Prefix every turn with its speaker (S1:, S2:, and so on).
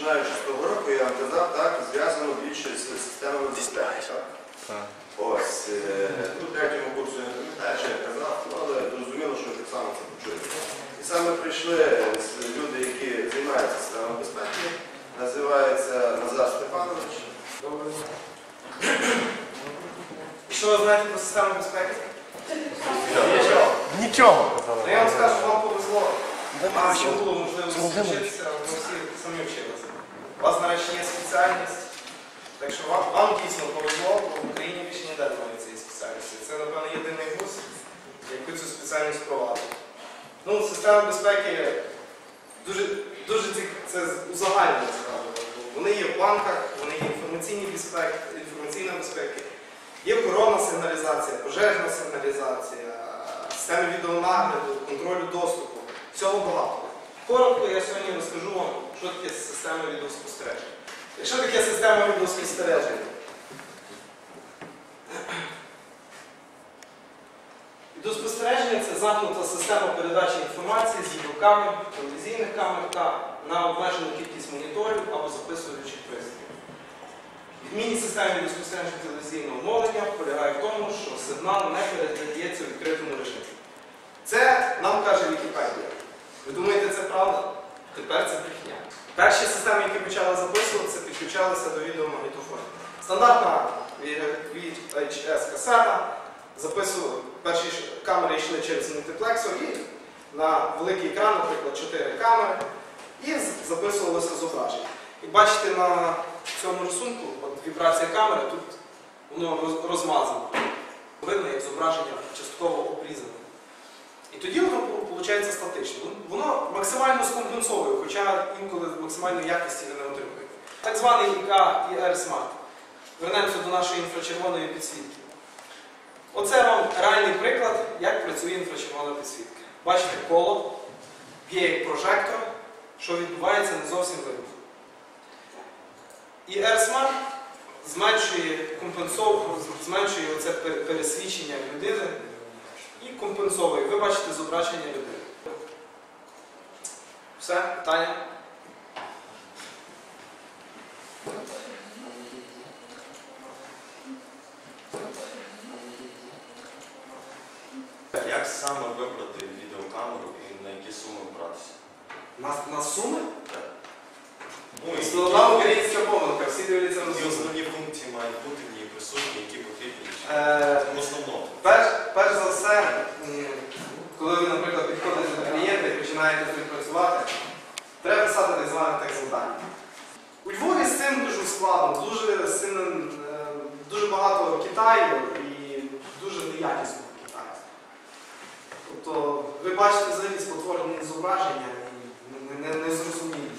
S1: починаючи з того року,
S2: я вам казав, так, зв'язано більше з системами Так.
S1: Ось, е, ну, третьому курсу я не пам'ятаю, що я казав,
S2: ну,
S1: але зрозуміло,
S2: що
S1: так само це
S2: почули.
S1: І саме прийшли люди, які займаються системою безпеки, називається Назар Степанович. І що ви знаєте про систему безпеки? Нічого. Нічого. Ну, я вам скажу, вам повезло. а що Було можливо вчитися, у всіх. Який цю. Ну, система безпеки дуже, дуже це узагальнено цікаво. Вони є в банках, вони є інформаційні безпеки, інформаційна безпека, є охоронна сигналізація, пожежна сигналізація, системи відеонагляду, контролю доступу. Всього багато. Коротко я сьогодні розкажу вам, що таке система відеоспостереження. Що таке система відеоспостереження? Відеоспостереження це замкнута система передачі інформації з відеокамер, телевізійних камер та на обмежену кількість моніторів або записуючих пристроїв. Відмінність системи відеоспостереження телевізійного мовлення полягає в тому, що сигнал не передається у відкритому режимі. Це нам каже Вікіпедія. Ви думаєте, це правда? Тепер це брехня. Перші системи, які почали записуватися, підключалися до відеомагнітофонів. Стандартна VHS касета, записували, перші камери йшли через мультиплексор і на великий екран, наприклад, 4 камери, і записувалося зображення. І бачите на цьому рисунку, от вібрація камери, тут воно розмазано. Видно, як зображення частково обрізане. І тоді воно виходить статично. Воно максимально скомпенсовує, хоча інколи максимальної якості не отримуєте. Так званий ІК і Smart. Вернемося до нашої інфрачервоної підсвітки. Оце вам реальний приклад, як працює інфрачервона підсвітка. Бачите коло, є як прожектор, що відбувається не зовсім видно. І R зменшує, зменшує оце пересвідчення людини і компенсовує. Ви бачите зображення людини. Все, питання?
S3: Як саме вибрати відеокамеру і на які суми братися?
S1: На, на суми?
S3: Ну, і
S1: Основна українська помилка, всі дивляться на
S3: які
S1: суми.
S3: основні функції мають бути в ній присутні, які потрібні.
S1: Е,
S3: В основному.
S1: Перш, перш за все, м, коли ви, наприклад, підходите до клієнта і починаєте з ним працювати, треба писати так зване текст завдання. У Львові з цим дуже складно, дуже, сильно, е, дуже багато Китаю і дуже неякісного Китаю. Тобто ви бачите взагалі спотворені зображення і не, не, не.